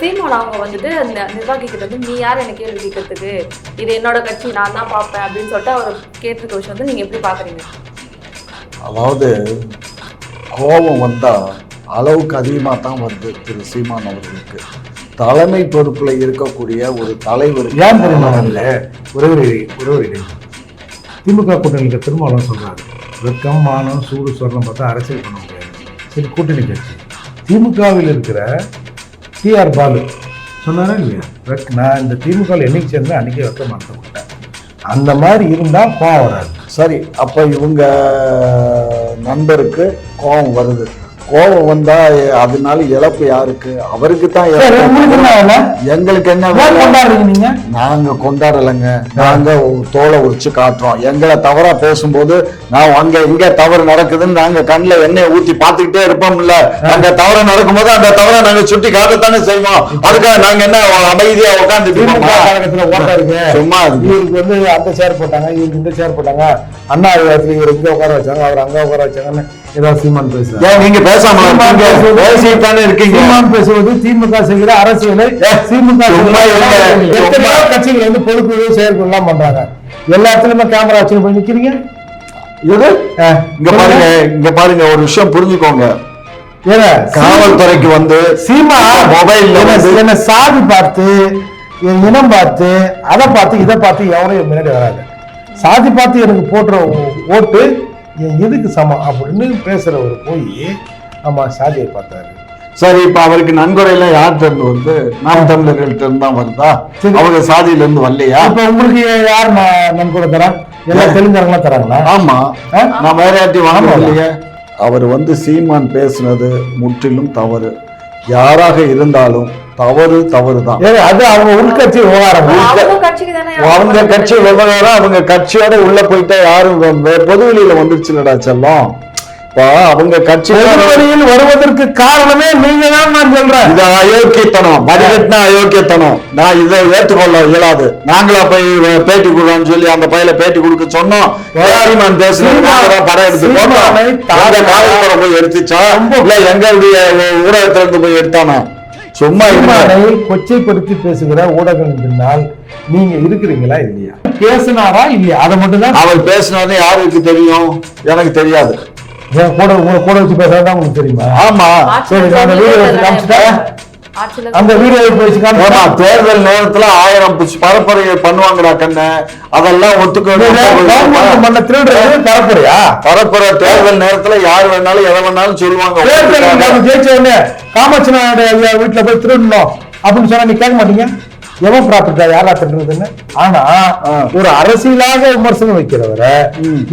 சீமான் அவங்க வந்துட்டு அந்த நிர்வாகி கிட்ட வந்து நீ யார் என்ன கேள்வி கேட்கறதுக்கு? இது என்னோட கட்சி நான் தான் பார்ப்பேன் அப்படின்னு சொல்லிட்டு அவர் கேட்டிருக்க விஷயம் வந்து நீங்க எப்படி பாக்குறீங்க அதாவது கோபம் வந்தால் அளவுக்கு அதிகமாக தான் வருது திரு சீமான் அவர்களுக்கு. தலைமை பொறுப்பில் இருக்கக்கூடிய ஒரு தலைவர் ஏன் தெரியுமா வரல ஒரே ஒரு ஒரே ஒரு இடைவெளி. திமுக கூட்டணிக்கு திருமாவளவன் சொல்றாரு வெக்கம் மானம் சூடு சொரணம் பார்த்தா அரசியல் பண்ண முடியாது. சரி கூட்டணி கட்சி. திமுகவில் இருக்கிற டிஆர் பாலு சொன்னாரா இல்லையா? நான் இந்த திமுகவில் என்னைக்கு சேர்ந்தேன் அன்னைக்கே வெக்க மாட்டேன் அந்த மாதிரி இருந்தால் கோவம் வராது. சரி அப்போ இவங்க நண்பருக்கு கோபம் வருது. கோபம் வந்தா அதனால இழப்பு யாருக்கு? அவருக்கு தான்? எங்களுக்கு என்ன நீங்க? கொண்டாடலைங்க. நாங்க தோலை உரிச்சு காட்டுறோம். எங்களை தவறா பேசும்போது நான் அங்க இங்க தவறு நடக்குதுன்னு நாங்க கண்ணுல எண்ணெய் ஊத்தி பாத்துக்கிட்டே இருப்போம்ல. அங்க தவறு நடக்கும்போது அந்த தவறை நாங்க சுட்டி காட்டத்தானே செய்வோம். அதுக்காக நாங்க என்ன அமைதியா உட்காந்துட்டு சும்மா. இவருக்கு வந்து அந்த சேர் போட்டாங்க இவருக்கு இந்த சேர் போட்டாங்க. அண்ணா இடத்துல இவர் இங்க உட்கார வச்சாங்க அவர் அங்க உட்கார வச்சாங்கன்னு ஏதாவது சீமான் பேசுறாரு. ஏன் நீங்க பேசாம இருக்கீங்க? பேசிட்டு தானே இருக்கீங்க. சீமான் பேசுவது திமுக செய்கிற அரசியலை திமுக. எத்தனையோ கட்சிகள் வந்து பொதுக்குழு செயற்குழு எல்லாம் பண்றாங்க. எல்லா இடத்துலயுமே கேமரா வச்சு போய் நிக்கிறீங்க? இது அஹ், இங்க பாருங்க இங்க பாருங்க ஒரு விஷயம் புரிஞ்சுக்கோங்க. காவல்துறைக்கு வந்து சீமா என்ன சாதி பார்த்து என் இனம் பார்த்து அதை பார்த்து இதை பார்த்து எவரும் என் முன்னாடி வராது. சாதி பார்த்து எனக்கு போடுற ஓ- ஓட்டு எதுக்கு சமம் அப்படின்னு பேசுறவர் போய் ஆமா சாதியை பார்த்தாரு. சரி இப்ப அவருக்கு நன்கொடை எல்லாம் யார்கிட்ட இருந்து வருது நாம் தமிழர்கள்ட்ட இருந்து தான் வருதா. அவங்க சாதியில இருந்து வரலையா? இப்ப உங்களுக்கு யார் நான் நன்கொடை தரேன் எல்லா தெலுங்காரங்களா தராங்களா? ஆமா? நான் வேற யார்ட்டையும் வாங்க? இல்லையே அவர் வந்து சீமான் பேசுனது முற்றிலும் தவறு. யாராக இருந்தாலும் தவறு தவறு தான் அது அவங்க உள்கட்சி விவகாரம். அவங்க கட்சிக்கு தானே அவங்க கட்சி விவகாரம் அவங்க கட்சியோட உள்ள போயிட்டா யாரும் வெ- வெ- பொது வெளியில வந்துருச்சுலடா செல்லம். அவங்க கட்சி பொதுவெளியில் வருவதற்கு காரணமே நீங்க தான் நான் சொல்றேன். இது அயோக்கியத்தனம். வடிகட்டின அயோக்கியத்தனம். நான் இதை ஏற்றுக்கொள்ள இயலாது. நாங்களா போய் பேட்டி கொடுறோம்னு சொல்லி அந்த பையில பேட்டி கொடுக்க சொன்னோம். நாங்க தான் படம் எடுத்து தாங்க காவல்துறை போய் எடுத்துச்சா? இல்ல எங்களுடைய ஊடகத்துல இருந்து போய் எடுத்தானா? சும்மா. சீமானை கொச்சைப்படுத்தி பேசுகிற ஊடகங்கள் பின்னால் நீங்க இருக்கிறீங்களா இல்லையா? பேசினாரா இல்லையா? அதை மட்டும் தான் அவர் பேசினாரு யாருக்கு தெரியும்? எனக்கு தெரியாது. என் கூட உங்களை கூட வச்சு பேசுறதா உங்களுக்கு தெரியுமா? ஆமா. சரி, நான் வீடியோ அந்த வீடியோ எடுத்து வச்சு ஆமா காமிச்சா தேர்தல் நேரத்துல ஆயிரம் புஷ் பரப்புரைகள் பண்ணுவாங்கடா கண்ணு. அதெல்லாம் ஒத்துக்க கவர்மெண்ட் பண்ண திருடுறது பரப்புறையா பரப்புற தேர்தல் நேரத்துல யார் வேணாலும் எதை வேணாலும் சொல்லுவாங்க. ஜெயிச்ச உடனே காமாட்சி நாயுடு ஐயா வீட்டுல போய் திருடணும் அப்படின்னு சொன்னா நீ கேட்க மாட்டீங்க? எவன் ப்ராப்பர்ட்டா யாரா திருடுறதுன்னு? ஆனா. ஒரு அரசியலாக விமர்சனம் வைக்கிறவரை.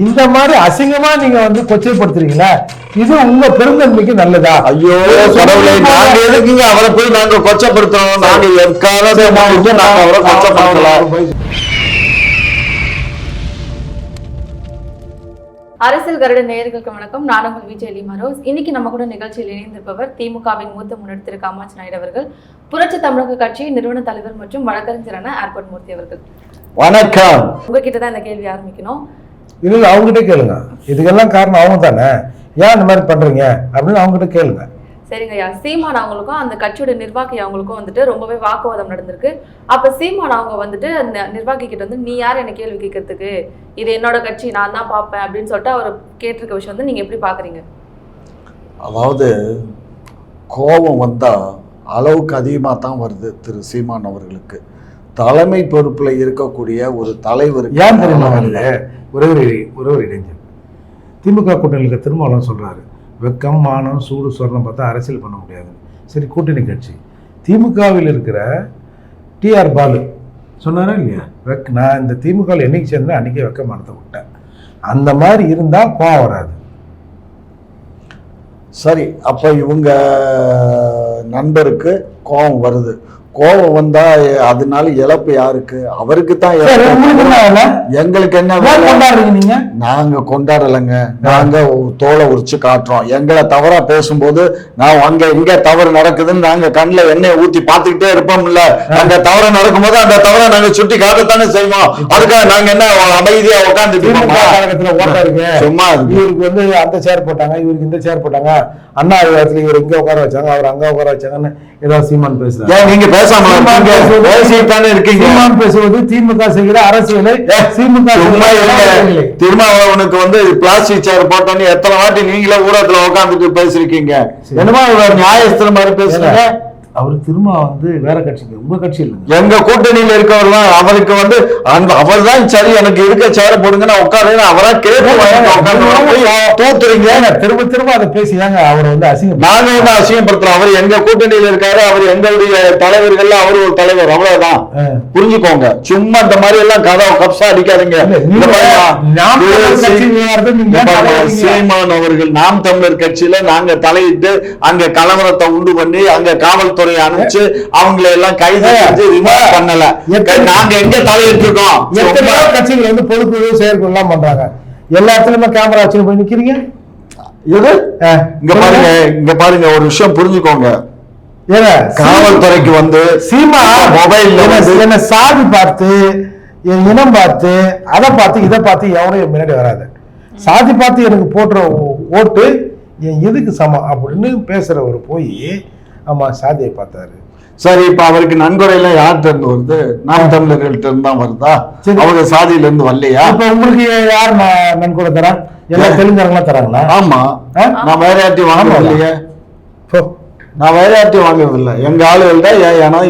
இந்த மாதிரி அசிங்கமா நீங்க வந்து கொச்சைப்படுத்துறீங்களா இது உங்க பெருந்தன்மைக்கு நல்லதா? ஐயோ கடவுளே நாங்க எதுக்குங்க அவரை போய் நாங்க கொச்சப்படுத்தணும் நாங்க எக்காலத்தை நாங்க அவரை கொச்சப்படுத்தலாம். அரசியல் கருட நேயர்களுக்கு வணக்கம். நான் உங்கள் விஜய் லிமாரோஸ் இன்னைக்கு நம்ம கூட நிகழ்ச்சியில் இணைந்திருப்பவர் திமுகவின் மூத்த முன்னெடுத்து திரு காமாட்சி நாயுடு அவர்கள் புரட்சி தமிழக கட்சி நிறுவன தலைவர் மற்றும் வழக்கறிஞரான ஏர்போர்ட் மூர்த்தி அவர்கள். வணக்கம். உங்ககிட்ட தான் இந்த கேள்வி ஆரம்பிக்கணும். இல்ல இல்ல அவங்ககிட்ட கேளுங்க. இதுக்கெல்லாம் காரணம் அவங்க தானே? ஏன் இந்த மாதிரி பண்றீங்க? அப்படின்னு அவங்ககிட்ட கேளுங்க. சரிங்கய்யா சீமான் அவங்களுக்கும் அந்த கட்சியோட நிர்வாகி அவங்களுக்கும் வந்துட்டு ரொம்பவே வாக்குவாதம் நடந்திருக்கு. அப்ப சீமான் அவங்க வந்துட்டு அந்த நிர்வாகி கிட்ட வந்து நீ யார் என்ன கேள்வி கேட்கறதுக்கு? இது என்னோட கட்சி நான் தான் பார்ப்பேன். அப்படின்னு சொல்லிட்டு அவர் கேட்டிருக்க விஷயம் வந்து நீங்க எப்படி பாக்குறீங்க? அதாவது கோபம் வந்தா அளவுக்கு அதிகமாக தான் வருது திரு சீமான் அவர்களுக்கு. தலைமை பொறுப்புல இருக்கக்கூடிய ஒரு தலைவர் ஏன் தெரியுமா ஒரே ஒரு ஒரே ஒரு இடைஞ்சல். திமுக கூட்டணிக்கு திருமாவளவன் சொல்கிறாரு வெக்கம் மானம் சூடு சொரணம் பார்த்தா அரசியல் பண்ண முடியாது. சரி கூட்டணி கட்சி. திமுகவில் இருக்கிற டிஆர் பாலு சொன்னாரா இல்லையா? வெக் நான் இந்த திமுகவில் என்னைக்கு சேர்ந்தேன் அன்றைக்கே வெக்க மானத்தை விட்டேன். அந்த மாதிரி இருந்தால் கோவம் வராது. சரி அப்போ இவங்க நண்பருக்கு கோபம் வருது. கோபம் வந்தா அதனால இழப்பு யாருக்கு? அவருக்கு தான் எங்களுக்கு என்ன நீங்க? கொண்டாடலைங்க. நாங்க தோலை உரிச்சு காட்டுறோம். எங்களை தவறா பேசும்போது நான் அங்க எங்க தவறு நடக்குதுன்னு நாங்க கண்ணுல எண்ணெய் ஊத்தி பாத்துக்கிட்டே இருப்போம்ல. அங்க தவறு நடக்கும்போது அந்த தவறை நாங்க சுட்டி காட்டத்தானே செய்வோம். அதுக்காக நாங்க என்ன அமைதியா உட்காந்துட்டு சும்மா. இவருக்கு வந்து அந்த சேர் போட்டாங்க இவருக்கு இந்த சேர் போட்டாங்க. அண்ணா இடத்துல இவர் இங்க உட்கார வச்சாங்க அவர் அங்க உட்கார வச்சாங்கன்னு ஏதாவது சீமான் பேசுறாரு. நீங்க பேசாம இருக்கீங்க? பேசிட்டு தானே இருக்கீங்க? சீமான் பேசுவது திமுக செய்கிற அரசியலை திமுக. திருமாவளவனுக்கு வந்து பிளாஸ்டிக் சேர் போட்டோன்னு எத்தனை வாட்டி நீங்களே ஊடகத்துல உட்காந்துட்டு பேசிருக்கீங்க? என்னமா இவர் நியாயஸ்திர மாதிரி பேசுறீங்க. அவர் திரும்ப வந்து வேற கட்சிக்கு உங்க கட்சி இல்லைங்க. எங்க கூட்டணியில இருக்கவர்லாம் அவருக்கு வந்து அந்த அவர் தான் சரி எனக்கு இருக்க சேர போடுங்க நான் உட்காருங்க அவரா தூத்துறீங்க. திரும்ப திரும்ப அதை பேசி தாங்க அவரை வந்து அசிங்கம் நாங்க என்ன அசிங்கப்படுத்துறோம். அவர் எங்க கூட்டணியில இருக்காரு அவர் எங்களுடைய தலைவர்கள்ல அவர் ஒரு தலைவர் அவ்வளவுதான். புரிஞ்சுக்கோங்க. சும்மா இந்த மாதிரி எல்லாம் கதை கப்சா அடிக்காதீங்க? சீமான் அவர்கள் நாம் தமிழர் கட்சியில நாங்க தலையிட்டு அங்க கலவரத்தை உண்டு பண்ணி அங்க காவல்துறை அனுப்பிச்சு அவங்களை எல்லாம் கைது பண்ணல. எத்தனை- நாங்க எங்க தலையிட்டிருக்கோம்? எத்தனையோ கட்சிகள் வந்து பொதுக்குழு செயற்குழு எல்லாம் பண்றாங்க? எல்லா இடத்துலயுமே கேமரா வச்சு போய் நிக்கிறீங்க? ஆ, இங்க பாருங்க இங்க பாருங்க ஒரு விஷயம் புரிஞ்சுக்கோங்க. காவல்துறைக்கு வந்து சீமா மொபைல்ல என்ன- சாதி பார்த்து என் இனம் பார்த்து அதை பார்த்து இதை பார்த்து எவனும் என் முன்னாடி வராது. சாதி பார்த்து எனக்கு போடுற ஓட்டு என் இதுக்கு சமம் அப்படின்னு பேசுறவர் போய் ஆமா சாதியை பார்த்தாரு. சரி இப்ப அவருக்கு நன்கொடை எல்லாம் யார்கிட்ட இருந்து வருது? நாம் தமிழர்கள்ட்ட இருந்து தான் வருதா. அவங்க சாதியில இருந்து வரலையா? இப்ப உங்களுக்கு யார் நான் நன்கொடை தரா எல்லாம் தெரிஞ்சவங்களா தராங்களா? ஆமா? நான் வேற யார்ட்டையும் ஆமாவா? இல்லையே. நான் வாங்குறது இல்ல எங்க ஆளுகள் தான்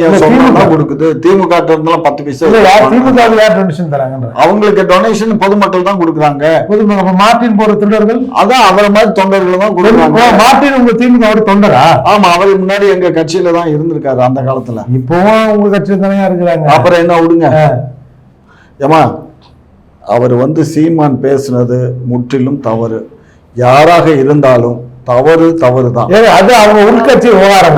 என் சொந்தம் கொடுக்குது. திமுக ட்ட இருந்தெல்லாம் பத்து பைசா திமுக யார் டொனேஷன் தராங்கன்ற? அவங்களுக்கு டொனேஷன் பொதுமக்கள் தான் கொடுக்குறாங்க. பொதுமக்கள் அப்ப மார்ட்டின் போற திருடர்கள்? அதான் அவரை மாதிரி தொண்டர்கள் தான் கொடுக்குறாங்க. மார்ட்டின் உங்க திமுக வோட தொண்டரா? ஆமா அவர் முன்னாடி எங்க கட்சியில தான் இருந்திருக்காரு அந்த காலத்துல. இப்பவும் உங்க கட்சியில தானே இருக்கிறாங்க? அப்புறம் என்ன விடுங்க. ஏமா அவர் வந்து சீமான் பேசுனது முற்றிலும் தவறு. யாராக இருந்தாலும் தவறு தவறு தான் அது அவங்க உள்கட்சி விவகாரம்.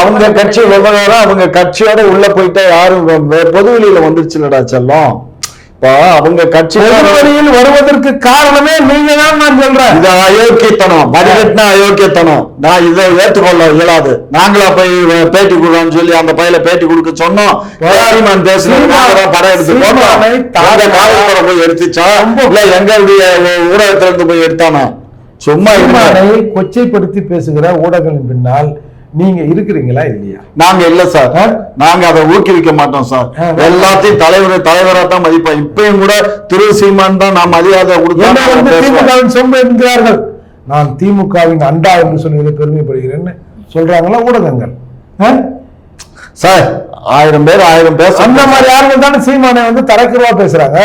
அவங்க கட்சி விவகாரம் அவங்க கட்சியோட உள்ள போயிட்டா யாரும் பொதுவெளியில வந்துருச்சுலடா செல்லம். இப்ப அவங்க கட்சி பொதுவெளியில் வருவதற்கு காரணமே நீங்க தான் நான் சொல்றேன். இது அயோக்கியத்தனம் வடிகட்டின அயோக்கியத்தனம். நான் இதை ஏற்றுக்கொள்ள இயலாது. நாங்களா போய் பேட்டி கொடுறோம்னு சொல்லி அந்த பையில பேட்டி கொடுக்க சொன்னோம். நாங்க தான் படம் எடுத்து காவல்துறை போய் எடுத்துச்சா? இல்ல எங்களுடைய ஊடகத்துல இருந்து போய் எடுத்தானா? சும்மா. சீமானை கொச்சைப்படுத்தி பேசுகிற ஊடகங்களின் பின்னால் நீங்க இருக்கிறீங்களா இல்லையா நாங்க இல்ல சார்? நாங்க அதை ஊக்குவிக்க மாட்டோம் சார். எல்லாத்தையும் தலைவர் தலைவரா தான் மதிப்போம் இப்பயும் கூட திரு சீமான் தான் நான் மரியாதை கொடுத்தா என்ன நாங்க வந்து பேசுவோம். திமுகவின் சொம்பு என்கிறார்கள் நான் திமுகவின் அண்டா என்று சொல்வதில் பெருமைப்படுகிறேன்னு சொல்றாங்களா ஊடகங்கள்? சார் ஆயிரம் பேர் ஆயிரம் பேர் அந்த மாதிரி ஆளுங்க தானே சீமானை வந்து தரக்குறவா பேசுறாங்க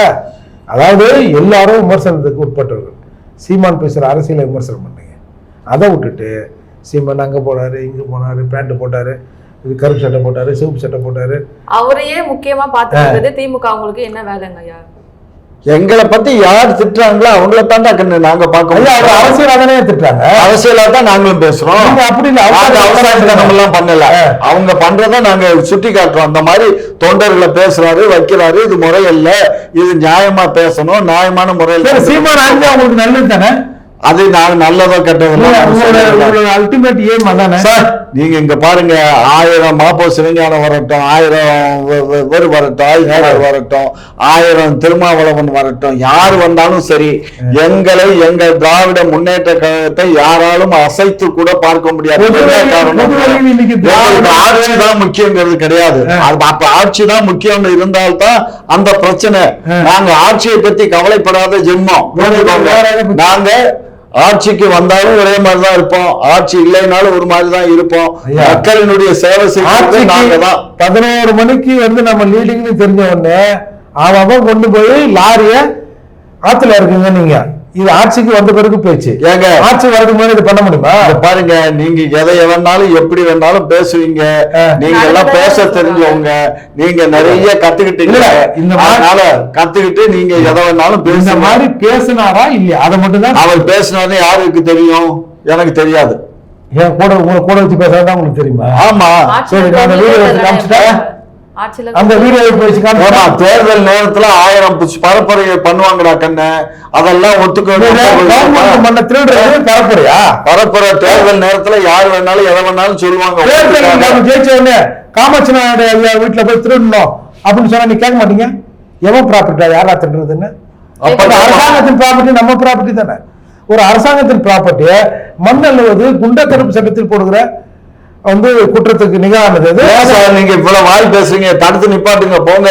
அதாவது எல்லாரும் விமர்சனத்துக்கு உட்பட்டவர்கள் சீமான் பேசுற அரசியலை விமர்சனம் பண்ணுங்க. அதை விட்டுட்டு சீமான் அங்க போனாரு இங்க போனாரு பேண்ட் போட்டாரு இது கருப்பு சட்டை போட்டாரு சிவப்பு சட்டை போட்டாரு. அவரையே முக்கியமா பாத்துக்கிறது திமுக அவங்களுக்கு என்ன வேலைங்க ஐயா? எங்களை பத்தி யார் திட்டுறாங்களோ அவங்கள தாண்டா கண்ணு நாங்க ஐயா, பார்க்க அவங்க அரசியலாதானே திட்டுறாங்க? அரசியலா தான் நாங்களும் பேசுறோம். அப்படி அவசரத்தனம் எல்லாம் பண்ணல. அவங்க பண்றத நாங்க சுட்டி காட்டுறோம். அந்த மாதிரி தொண்டர்களை பேசுறாரு வைக்கிறாரு. இது முறையில்ல. இது நியாயமா பேசணும் நியாயமான முறையில் சீமான் அவங்களுக்கு நல்லது தானே? அது நாங்க நல்லதோ கெட்டதோ அல்டிமேட் ஏம் அதானே? சார் நீங்க இங்க பாருங்க ஆயிரம் மாப்போ சிவஞானம் வரட்டும் ஆயிரம் வெறு வரட்டும் ஆயுதர் வரட்டும் ஆயிரம் திருமாவளவன் வரட்டும் யார் வந்தாலும் சரி எங்களை எங்கள் திராவிட முன்னேற்ற கழகத்தை யாராலும் அசைத்து கூட பார்க்க முடியாது. ஆட்சி தான் முக்கியங்கிறது கிடையாது. அப்ப ஆட்சி தான் முக்கியம் இருந்தால்தான் அந்த பிரச்சனை. நாங்க ஆட்சியை பத்தி கவலைப்படாத ஜென்மம்? நாங்க ஆட்சிக்கு வந்தாலும் ஒரே மாதிரி தான் இருப்போம். ஆட்சி இல்லைனாலும் ஒரு மாதிரி தான் இருப்போம். மக்களினுடைய சேவை செய்யறது நாங்க தான் பதினோரு மணிக்கு வந்து நம்ம லீடிங்னு தெரிஞ்ச உடனே அவன் கொண்டு போய் லாரிய ஆத்துல இருக்குங்க நீங்க. இது ஆட்சிக்கு வந்த பிறகு பேச்சு. ஏங்க. ஆட்சி வரதுக்கு முன்னாடி இது பண்ண முடியுமா? பாருங்க நீங்க எதை வேணாலும் எப்படி வேணாலும் பேசுவீங்க. நீங்க எல்லாம் பேச தெரிஞ்சவங்க. நீங்க நிறைய கத்துக்கிட்டீங்க. இல்ல, இந்த மாதிரி- அதனால கத்துக்கிட்டு நீங்க எதை வேணாலும் பேசுங்க. மாதிரி பேசினாரா இல்லையா? அதை மட்டும் தான் அவர் பேசினாரு யாருக்கு தெரியும்? எனக்கு தெரியாது. ஏன் கூட உங்களை கூட வச்சு பேசுறதா உங்களுக்கு தெரியுமா? ஆமா. சரி, நான் வீடியோ எடுத்து காமிச்சிட்டா? ஆட்சியில அந்த வீடியோ காமிச்சா தேர்தல் நேரத்துல ஆயிரம் புஷ் பரப்புரையை பண்ணுவாங்கடா கண்ணு. அதெல்லாம் ஒத்துக்க பண்ண திருடுறது பரப்புறையா? பரப்புரை தேர்தல் நேரத்துல யார் வேணாலும் எதை வேணாலும் சொல்லுவாங்க. தேர்தல் ஜெயிச்ச உடனே காமாட்சி நாயுடு ஐயா வீட்டுல போய் திருடணும் அப்படின்னு சொன்னா நீ கேட்க மாட்டீங்க? எவன் ப்ராப்பர்ட்டா யாரா திருடுறதுன்னு? அப்ப அரசாங்கத்தின் ப்ராப்பர்ட்டி நம்ம ப்ராப்பர்ட்டி தானே. ஒரு அரசாங்கத்தின் ப்ராப்பர்ட்டியை மண் அள்ளுவது குண்ட தடுப்பு சட்டத்தில் போடுகிற வந்து குற்றத்துக்கு நிகரானது சார் நீங்க இவ்வளவு வாய் பேசுறீங்க? தடுத்து நிப்பாட்டுங்க போங்க.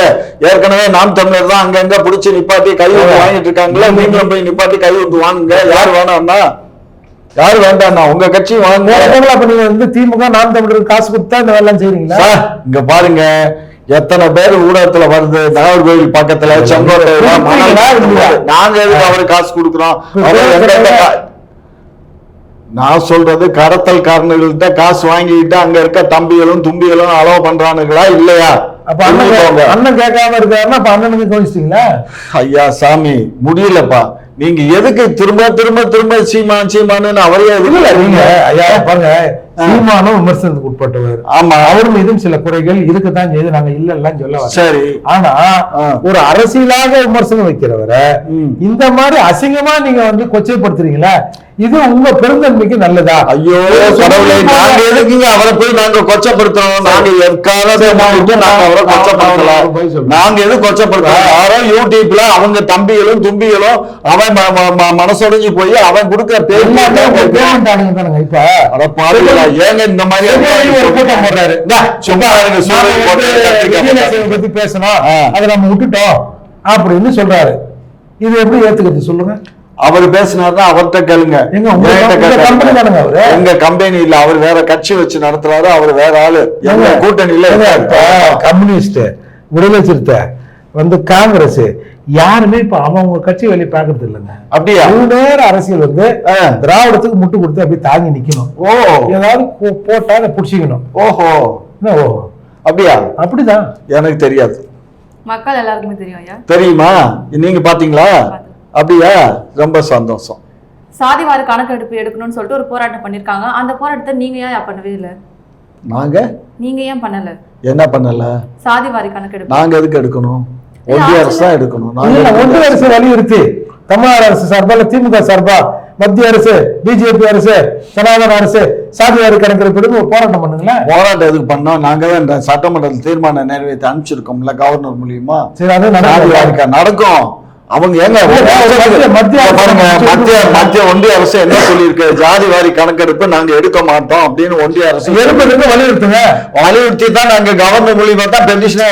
ஏற்கனவே நாம் தமிழர் தான் அங்கங்க புடிச்சு நிப்பாட்டி கை ஊத்து வாங்கிட்டு இருக்காங்களா நீங்களும் போய் நிப்பாட்டி கை ஊத்து வாங்குங்க. யார் வேணாம்னா? யார் வேண்டாம்னா? உங்க கட்சி வாங்க அப்ப நீங்க வந்து திமுக நாம் தமிழருக்கு காசு கொடுத்தா இந்த வேலை செய்றீங்களா? சார் இங்க பாருங்க. எத்தனை பேர் ஊடகத்துல வருது? நாகர்கோவில் பக்கத்துல செங்கோட்டை? நாங்க எதுக்கு அவருக்கு காசு கொடுக்குறோம்? நான் சொல்றது கடத்தல்காரர்கள்ட்ட காசு வாங்கிக்கிட்டு அங்க இருக்க தம்பிகளும் தும்பிகளும் அலோவ் பண்றானுங்களா இல்லையா? அப்ப அண்ணன் அண்ணன் கேட்காம இருக்காருன்னா அப்ப அண்ணனுக்கு கவனிச்சிட்டீங்களா ஐயா சாமி முடியலப்பா. நீங்க எதுக்கு திரும்ப திரும்ப திரும்ப சீமான் சீமான்னு அவரே இல்ல நீங்க ஐயா பாருங்க சீமானும் விமர்சனத்துக்கு உட்பட்டவர். ஆமா. அவர் மீதும் சில குறைகள் இருக்கத்தான் செய்து நாங்க இல்ல இல்லன்னு சொல்ல. சரி. ஆனா. ஒரு அரசியலாக விமர்சனம் வைக்கிறவரை. இந்த மாதிரி அசிங்கமா நீங்க வந்து கொச்சைப்படுத்துறீங்களா இது உங்க பெருந்தன்மைக்கு நல்லதா? ஐயோ கடவுளே நாங்க எதுக்குங்க அவரை போய் நாங்க கொச்சப்படுத்தணும்? நாங்க எக்காலத்தை நாங்க அவரை கொச்சப்படுத்தல? அவன் போய் சொல்லு. நாங்க எது கொச்சப்படுத்தலாம் யாரோ யூடியூப்ல அவங்க தம்பிகளும் தும்பிகளும் அவன் மனசொடைஞ்சு போய் அவன் கொடுக்கிற பேமெண்ட் இப்ப. ஏங்க இந்த மாதிரி ஒரு கூட்டம் போடுறாரு. சும்மா பத்தி பேசணும். அதை நம்ம விட்டுட்டோம் அப்படின்னு சொல்றாரு. இது எப்படி ஏத்துக்கிறது சொல்லுங்க? அவர் பேசினாருன்னா அவர்கிட்ட கேளுங்க. எங்க கம்பெனி இல்ல அவர் வேற கட்சி வச்சு நடத்துறாரு அவர் வேற ஆளு. எங்க ஏங்க, கூட்டணியில கம்யூனிஸ்ட் விடுதலை சிறுத்தை வந்து காங்கிரஸ் யாருமே இப்ப அவங்க கட்சி வேலையை பாக்குறது இல்லைங்க. அப்படியா? நேர அரசியல் வந்து. திராவிடத்துக்கு முட்டு கொடுத்து அப்படியே தாங்கி நிக்கணும். ஓ. ஏதாவது போட்டா அதை புடிச்சிக்கணும். ஓஹோ. என்ன ஓ அப்படியா? அப்படிதான். எனக்கு தெரியாது. மக்கள் எல்லாருக்குமே தெரியும் தெரியுமா? நீங்க பாத்தீங்களா அப்படியா? ரொம்ப சந்தோஷம். சாதிவாரி கணக்கெடுப்பு எடுக்கணும்னு சொல்லிட்டு ஒரு போராட்டம் பண்ணிருக்காங்க. அந்த போராட்டத்தை நீங்க ஏன் பண்ணவே இல்லை? நாங்க? நீங்க ஏன் பண்ணல? என்ன பண்ணல? சாதிவாரி கணக்கெடுப்பு. நாங்க எதுக்கு எடுக்கணும்? ஒன்றிய அரசு தான் எடுக்கணும். ஒன்றிய அரசு வலியுறுத்தி தமிழ்நாடு அரசு சார்பா திமுக சார்பா? மத்திய அரசு பிஜேபி அரசு சனாதன அரசு சாதிவாரி கணக்கெடுப்பு எடுத்து ஒரு போராட்டம் பண்ணுங்களேன். போராட்டம் எதுக்கு பண்ணோம்? நாங்க தான் இந்த சட்டமன்றத்தில் தீர்மானம் நிறைவேற்றி அனுப்பிச்சிருக்கோம்ல கவர்னர் மூலியமா. சரி அது நடக்கும். அவங்க ஏங்க மத்திய- மத்திய ஒன்றிய அரசு என்ன சொல்லியிருக்கு? ஜாதி வாரி கணக்கெடுப்பு நாங்க எடுக்க மாட்டோம் அப்படின்னு ஒன்றிய அரசு எடுப்பதற்கு வலியுறுத்துங்க? வலியுறுத்தி தான் நாங்க கவர்னர் மூலியமா தான் பெட்டிஷனே.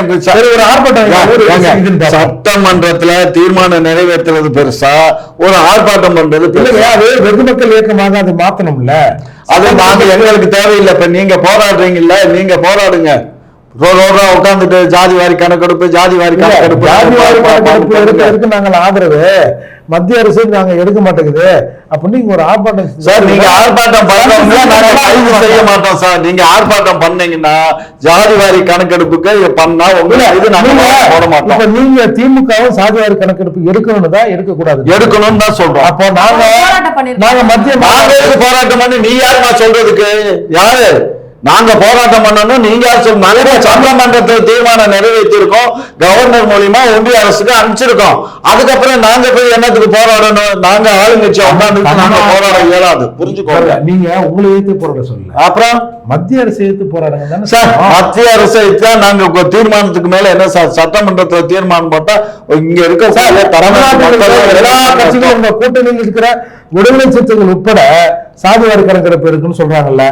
சட்டமன்றத்துல தீர்மானம் நிறைவேற்றுறது பெருசா? ஒரு ஆர்ப்பாட்டம் பண்றது பெருசா? அது வெகு மக்கள் இயக்கமாக அது மாத்தணும்ல. அது நாங்க எங்களுக்கு தேவையில்லை. இப்ப நீங்க போராடுறீங்கல்ல நீங்க போராடுங்க. ரோடோட உட்காந்துட்டு ஜாதி வாரி கணக்கெடுப்பு ஜாதி வாரி கணக்கெடுப்பு ஜாதிவாரி கணக்கெடுப்பு பண்ணுங்க. எடுக்கிறதுக்கு நாங்கள் ஆதரவு. மத்திய அரசு நாங்க எடுக்க மாட்டேங்குது. அப்ப நீங்க ஒரு ஆர்ப்பாட்டம் சார் நீங்க ஆர்ப்பாட்டம் பண்ணவங்க நாங்க கைது செய்ய மாட்டோம் சார். நீங்க ஆர்ப்பாட்டம் பண்ணீங்கன்னா ஜாதி வாரி கணக்கெடுப்புக்கு பண்ணா உங்க இது நாங்க நீங்க- போட மாட்டோம். இப்ப நீங்க திமுகவும் சாதிவாரி கணக்கெடுப்பு எடுக்கணும்னு தான் எடுக்க கூடாது எடுக்கணும்னு தான் சொல்றோம். அப்போ நாங்க. நாங்க மத்திய போராட்டம் பண்ணி நீ யாருமா சொல்றதுக்கு? யாரு? நாங்க போராட்டம் பண்ணணும் நீங்க நாங்க சட்டமன்றத்தில் தீர்மானம் நிறைவேற்றிருக்கோம். கவர்னர் மூலியமா ஒன்றிய அரசுக்கு அனுப்பிச்சிருக்கோம். அதுக்கப்புறம் நாங்க போய் என்னத்துக்கு போராடணும்? நாங்க ஆளுங்கட்சி உட்கார்ந்து நாங்க போராட இயலாது. புரிஞ்சுக்கோங்க. நீங்க உங்களை எதிர்த்து போராட சொல்லல. அப்புறம்? மத்திய அரசு எதிர்த்து போராடுங்க சார். மத்திய அரசை தான் நாங்க தீர்மானத்துக்கு மேல என்ன சார் சட்டமன்றத்துல தீர்மானம் போட்டா இங்க இருக்க தமிழ்நாட்டில் இருக்கிற எல்லா கட்சிகளும் கூட்டணியில் இருக்கிற விடுதலை சிறுத்தைகள் உட்பட சாதிவாரி கணக்கெடுப்பு இருக்குன்னு சொல்றாங்கல்ல.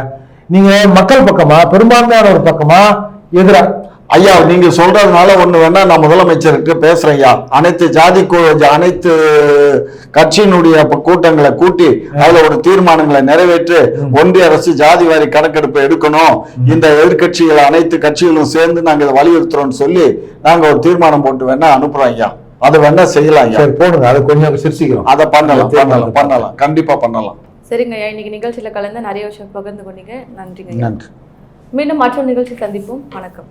நீங்க மக்கள் பக்கமா பெரும்பான்மையான ஒரு பக்கமா எதிரா? ஐயா நீங்க சொல்றதுனால ஒண்ணு வேணா நான் முதலமைச்சருக்கு பேசுறேன் ஐயா. அனைத்து ஜாதி அனைத்து கட்சியினுடைய கூட்டங்களை கூட்டி அதுல ஒரு தீர்மானங்களை நிறைவேற்று ஒன்றிய அரசு ஜாதி வாரி கணக்கெடுப்பு எடுக்கணும். இந்த எதிர்க்கட்சிகள் அனைத்து கட்சிகளும் சேர்ந்து நாங்க இதை வலியுறுத்துறோம்னு சொல்லி நாங்க ஒரு தீர்மானம் போட்டு வேணா அனுப்புறோம் ஐயா. அதை வேணா செய்யலாம் ஐயா. போடுங்க. அதை கொஞ்சம் சிரிச்சிக்கிறோம். அதை பண்ணலாம் பண்ணலாம் பண்ணலாம். கண்டிப்பா பண்ணலாம். சரிங்க ஐயா இன்னைக்கு நிகழ்ச்சியில கலந்து நிறைய விஷயம் பகிர்ந்து கொண்டீங்க. நன்றிங்க ஐயா. நன்றி. மீண்டும் மற்றொரு நிகழ்ச்சி சந்திப்போம். வணக்கம்.